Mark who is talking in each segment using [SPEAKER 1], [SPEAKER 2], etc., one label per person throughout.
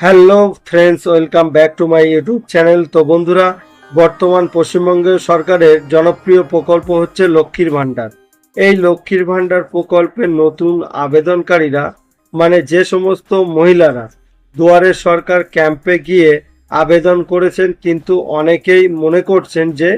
[SPEAKER 1] Hello friends, welcome back to my YouTube channel. তো বন্ধুরা, বর্তমান পশ্চিমবঙ্গের সরকারের জনপ্রিয় প্রকল্প হচ্ছে লক্ষ্মীর ভাণ্ডার। এই লক্ষ্মীর ভাণ্ডার প্রকল্পের নতুন আবেদনকারীরা মানে যে সমস্ত মহিলারা দুয়ারে সরকার ক্যাম্পে গিয়ে আবেদন করেছেন, কিন্তু অনেকেই মনে করছেন যে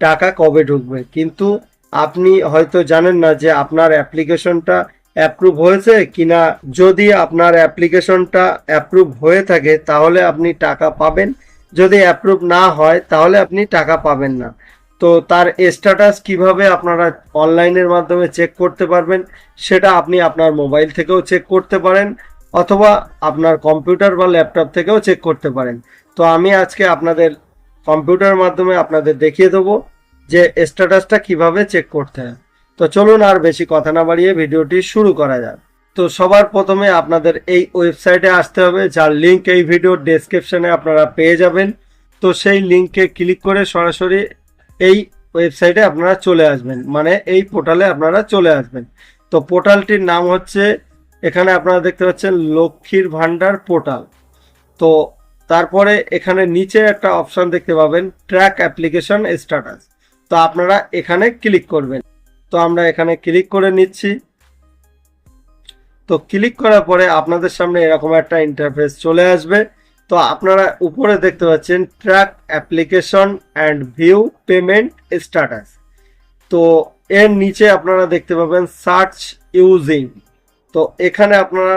[SPEAKER 1] টাকা কবে ঢুকবে। কিন্তু আপনি হয়তো জানেন না যে আপনার অ্যাপ্লিকেশনটা অ্যাপ্রুভ হয়েছে কিনা যদি আপনার অ্যাপ্লিকেশনটা অ্যাপ্রুভ হয়ে থাকে, তাহলে আপনি টাকা পাবেন। যদি অ্যাপ্রুভ না হয়, তাহলে আপনি টাকা পাবেন না। তো তার স্ট্যাটাস কীভাবে আপনারা অনলাইনের মাধ্যমে চেক করতে পারবেন, সেটা আপনি আপনার মোবাইল থেকেও চেক করতে পারেন, অথবা আপনার কম্পিউটার বা ল্যাপটপ থেকেও চেক করতে পারেন। তো আমি আজকে আপনাদের কম্পিউটার মাধ্যমে আপনাদের দেখিয়ে দেবো যে স্ট্যাটাসটা কীভাবে চেক করতে হয়। তো চলুন আর বেশি কথা না বাড়িয়ে ভিডিওটি শুরু করা যাক। তো সবার প্রথমে আপনাদের এই ওয়েবসাইটে আসতে হবে, যার লিংক এই ভিডিওর ডেসক্রিপশনে আপনারা পেয়ে যাবেন। তো সেই লিংকে ক্লিক করে সরাসরি এই ওয়েবসাইটে আপনারা চলে আসবেন মানে এই পোর্টালে আপনারা চলে আসবেন। তো পোর্টালটির নাম হচ্ছে, এখানে আপনারা দেখতে পাচ্ছেন লক্ষ্মীর ভান্ডার পোর্টাল তো তারপরে এখানে নিচে একটা অপশান দেখতে পাবেন ট্র্যাক অ্যাপ্লিকেশন স্ট্যাটাস তো আপনারা এখানে ক্লিক করবেন। তো আমরা এখানে ক্লিক করে নিচ্ছি। তো ক্লিক করার পরে আপনাদের সামনে এরকম একটা ইন্টারফেস চলে আসবে। তো আপনারা উপরে দেখতে পাচ্ছেন track application and view payment status তো এর নিচে আপনারা দেখতে পাবেন সার্চ ইউজিং তো এখানে আপনারা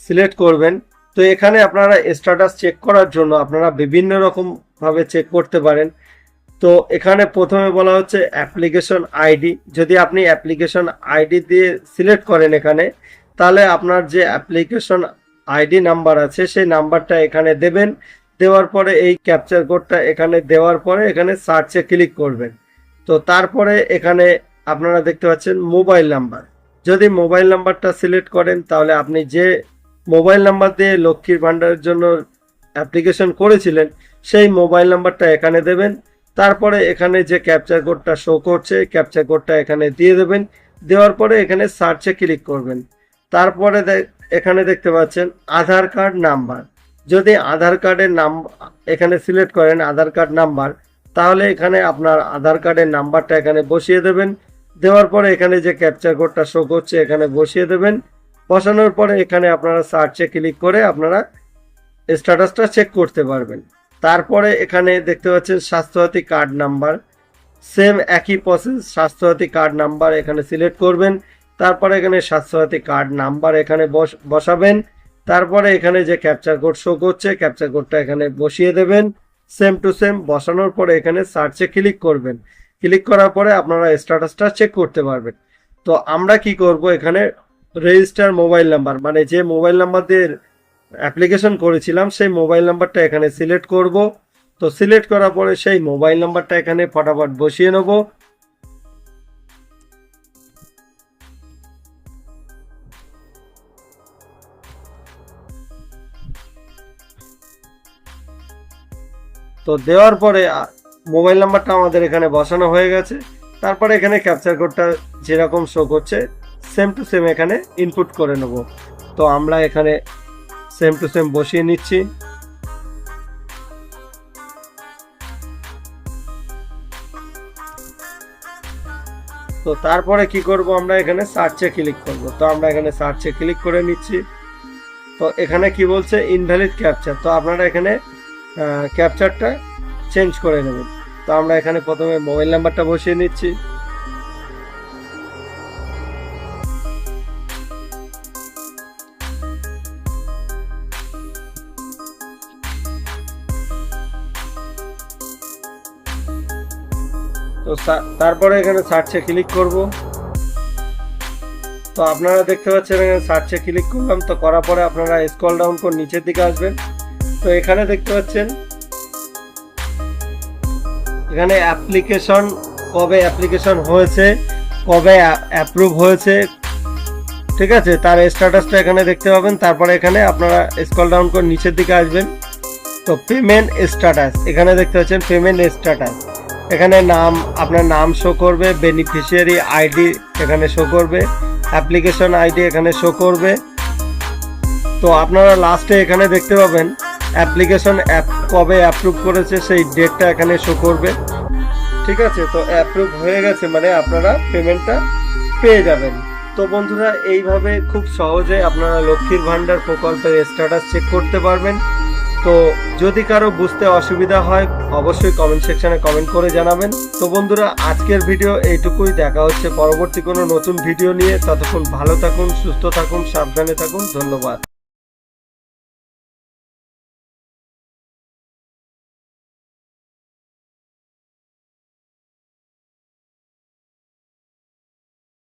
[SPEAKER 1] সিলেক্ট করবেন। তো এখানে আপনারা স্ট্যাটাস চেক করার জন্য আপনারা বিভিন্ন রকম ভাবে চেক করতে পারেন। তো এখানে প্রথমে বলা হচ্ছে অ্যাপ্লিকেশন আইডি। যদি আপনি অ্যাপ্লিকেশন আইডি দিয়ে সিলেক্ট করেন এখানে, তাহলে আপনার যে অ্যাপ্লিকেশন আইডি নাম্বার আছে, সেই নাম্বারটা এখানে দেবেন। দেওয়ার পরে এই ক্যাপচার কোডটা এখানে দেওয়ার পরে এখানে সার্চে ক্লিক করবেন। তো তারপরে এখানে আপনারা দেখতে পাচ্ছেন মোবাইল নাম্বার। যদি মোবাইল নাম্বারটা সিলেক্ট করেন, তাহলে আপনি যে মোবাইল নাম্বার দিয়ে লক্ষ্মীর ভাণ্ডারের জন্য অ্যাপ্লিকেশন করেছিলেন, সেই মোবাইল নাম্বারটা এখানে দেবেন। তারপরে এখানে যে ক্যাপচার কোডটা শো করছে ক্যাপচার কোডটা এখানে দিয়ে দেবেন। দেওয়ার পরে এখানে সার্চে ক্লিক করবেন। তারপরে এখানে দেখতে পাচ্ছেন আধার কার্ড নাম্বার যদি আধার কার্ডের নাম এখানে সিলেক্ট করেন আধার কার্ড নাম্বার তাহলে এখানে আপনার আধার কার্ডের নাম্বারটা এখানে বসিয়ে দেবেন। দেওয়ার পরে এখানে যে ক্যাপচার কোডটা শো করছে, এখানে বসিয়ে দেবেন। বসানোর পরে এখানে আপনারা সার্চে ক্লিক করে আপনারা স্ট্যাটাসটা চেক করতে পারবেন। তারপরে এখানে দেখতে পাচ্ছেন স্বাস্থ্যসাথী কার্ড নাম্বার। সেম একই প্রসেস স্বাস্থ্যসাথী কার্ড নাম্বার এখানে সিলেক্ট করবেন। তারপরে এখানে স্বাস্থ্যসাথী কার্ড নাম্বার এখানে বস- বসাবেন। তারপরে এখানে যে ক্যাপচার কোড শো করছে ক্যাপচার কোডটা এখানে বসিয়ে দেবেন। সেম টু সেম বসানোর পরে এখানে সার্চে ক্লিক করবেন। ক্লিক করার পরে আপনারা স্ট্যাটাসটা চেক করতে পারবেন। তো আমরা কি করব এখানে রেজিস্টার মোবাইল নাম্বার মানে যে মোবাইল নাম্বার দিয়ে অ্যাপ্লিকেশন করেছিলাম, সেই মোবাইল নাম্বারটা এখানে সিলেক্ট করব। তো সিলেক্ট করার পরে সেই মোবাইল নাম্বারটা এখানে ফটাফট বসিয়ে নেব। তো দেওয়ার পরে মোবাইল নাম্বারটা আমাদের এখানে বসানো হয়ে গেছে। তারপরে এখানে ক্যাপচার কোডটা যেরকম শো করছে সেম টু সেম এখানে ইনপুট করে নেব। তো আমরা এখানে সেম টু সেম বসিয়ে নিচ্ছি। তো তারপরে কি করব আমরা এখানে সার্চে ক্লিক করব। তো আমরা এখানে সার্চে ক্লিক করে নিচ্ছি। তো এখানে কি বলছে? ইনভ্যালিড ক্যাপচার তো আপনারা এখানে ক্যাপচারটা চেঞ্জ করে নেবেন। তো আমরা এখানে প্রথমে মোবাইল নাম্বারটা বসিয়ে নিচ্ছি। তো তারপরে এখানে সার্চে ক্লিক করব। তো আপনারা দেখতে পাচ্ছেন এখানে সার্চে ক্লিক করলাম, তো করার পরে আপনারা স্ক্রল ডাউন করে নিচের দিকে আসবেন। তো এখানে দেখতে পাচ্ছেন, এখানে অ্যাপ্লিকেশন কবে অ্যাপ্লিকেশন হয়েছে, কবে অ্যাপ্রুভ হয়েছে, ঠিক আছে? তার স্ট্যাটাসটা এখানে দেখতে পাবেন, তারপরে এখানে আপনারা স্ক্রল ডাউন করে নিচের দিকে আসবেন। তো পেমেন্ট স্ট্যাটাস এখানে দেখতে পাচ্ছেন পেমেন্ট স্ট্যাটাস এখানে নাম, আপনার নাম শো করবে বেনিফিশিয়ারি আইডি এখানে শো করবে অ্যাপ্লিকেশন আইডি এখানে শো করবে। তো আপনারা লাস্টে এখানে দেখতে পাবেন অ্যাপ্লিকেশন অ্যাপ কবে অ্যাপ্রুভ করেছে, সেই ডেটটা এখানে শো করবে। ঠিক আছে? তো অ্যাপ্রুভ হয়ে গেছে মানে আপনারা পেমেন্টটা পেয়ে যাবেন। তো বন্ধুরা, এইভাবে খুব সহজে আপনারা লক্ষ্মীর ভান্ডার প্রকল্পের স্ট্যাটাস চেক করতে পারবেন। তো যদি কারও বুঝতে অসুবিধা হয়, অবশ্যই কমেন্ট সেকশনে কমেন্ট করে জানাবেন। তো বন্ধুরা, আজকের ভিডিও এইটুকুই। দেখা হচ্ছে পরবর্তী কোনো নতুন ভিডিও নিয়ে। ততক্ষণ ভালো থাকুন, সুস্থ থাকুন, সাবধানে থাকুন। ধন্যবাদ।